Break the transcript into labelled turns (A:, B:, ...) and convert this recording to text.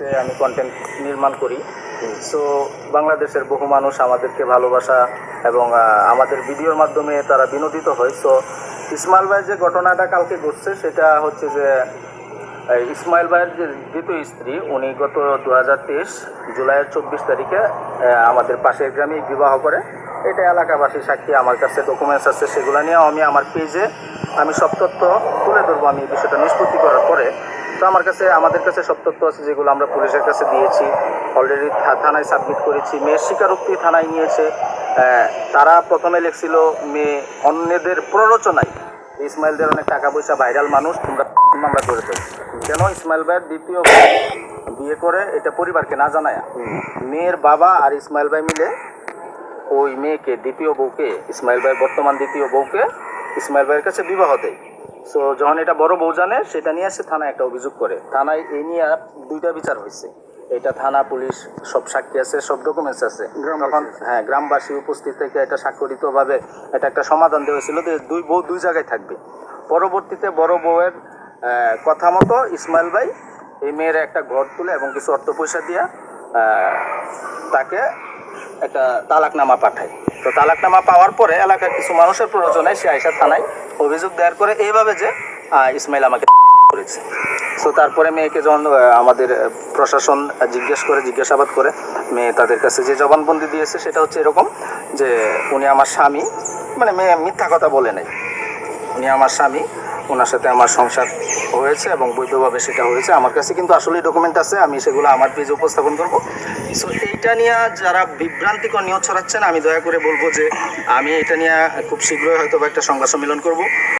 A: ফেসবুকে আমি কন্টেন্ট নির্মাণ করি। সো বাংলাদেশের বহু মানুষ আমাদেরকে ভালোবাসা এবং আমাদের ভিডিওর মাধ্যমে তারা বিনোদিত হয়। সো ইসমাইল ভাইয়ের যে ঘটনাটা কালকে ঘটছে সেটা হচ্ছে যে ইসমাইল ভাইয়ের যে দ্বিতীয় স্ত্রী উনি গত দু হাজার তেইশ জুলাইয়ের চব্বিশ তারিখে আমাদের পাশের গ্রামে বিবাহ করে। এটা এলাকাবাসী সাক্ষী আমার কাছে ডকুমেন্টস আছে সেগুলো নিয়ে আমি আমার পেজে আমি সব তথ্য তুলে ধরবো। আমি এই বিষয়টা নিষ্পত্তি করার পরে তো আমার কাছে, আমাদের কাছে সব তথ্য আছে যেগুলো আমরা পুলিশের কাছে দিয়েছি। অলরেডি থানায় সাবমিট করেছি। মেয়ের স্বীকারোক্তি থানায় নিয়েছে। তারা প্রথমে লিখছিল, মেয়ে অন্যদের প্ররোচনায়। ইসমাইলদের অনেক টাকা পয়সা ভাইরাল মানুষ, তোমরা মামলা করে দেবে কেন? ইসমাইল ভাইয়ের দ্বিতীয় বিয়ে করে, এটা পরিবারকে না জানায়। মেয়ের বাবা আর ইসমাইল ভাই মিলে ওই মেয়েকে, দ্বিতীয় বউকে ইসমাইল ভাইয়ের বর্তমান দ্বিতীয় বউকে ইসমাইল ভাইয়ের কাছে বিবাহ দেয়। সো যখন এটা বড় বউ জানে সেটা নিয়ে এসে থানায় একটা অভিযোগ করে। থানায় এই নিয়ে আর দুইটা বিচার হয়েছে এটা থানা পুলিশ সব সাক্ষী আছে সব ডকুমেন্টস আছে। তখন হ্যাঁ গ্রামবাসী উপস্থিত থেকে এটা স্বাক্ষরিতভাবে এটা একটা সমাধান দেওয়া হয়েছিল যে দুই বউ দুই জায়গায় থাকবে। পরবর্তীতে বড় বউয়ের কথা মতো ইসমাইল ভাই এই মেয়ের একটা ঘর তুলে এবং কিছু অর্থ পয়সা দিয়া তাকে একটা তালাকনামা পাঠায়। তো তালাকনামা পাওয়ার পরে এলাকার কিছু মানুষের প্রয়োজনে সে আয়সা থানায় অভিযোগ দায়ের করে এইভাবে যে ইসমাইল আমাকে করেছে। তো তারপরে মেয়েকে যখন আমাদের প্রশাসন জিজ্ঞেস করে, জিজ্ঞাসাবাদ করে, মেয়ে তাদের কাছে যে জবানবন্দি দিয়েছে সেটা হচ্ছে এরকম যে, উনি আমার স্বামী মানে মেয়ে মিথ্যা কথা বলে নাই। উনি আমার স্বামী ওনার সাথে আমার সংসার হয়েছে এবং বৈধভাবে সেটা হয়েছে। আমার কাছে কিন্তু আসলে ডকুমেন্ট আছে, আমি সেগুলো আমার পেজে উপস্থাপন করব। সো এইটা নিয়ে যারা বিভ্রান্তিকর নিয়োগ ছড়াচ্ছেন, আমি দয়া করে বলব যে আমি এটা নিয়ে খুব শীঘ্রই হয়তো একটা সংবাদ সম্মেলন করব।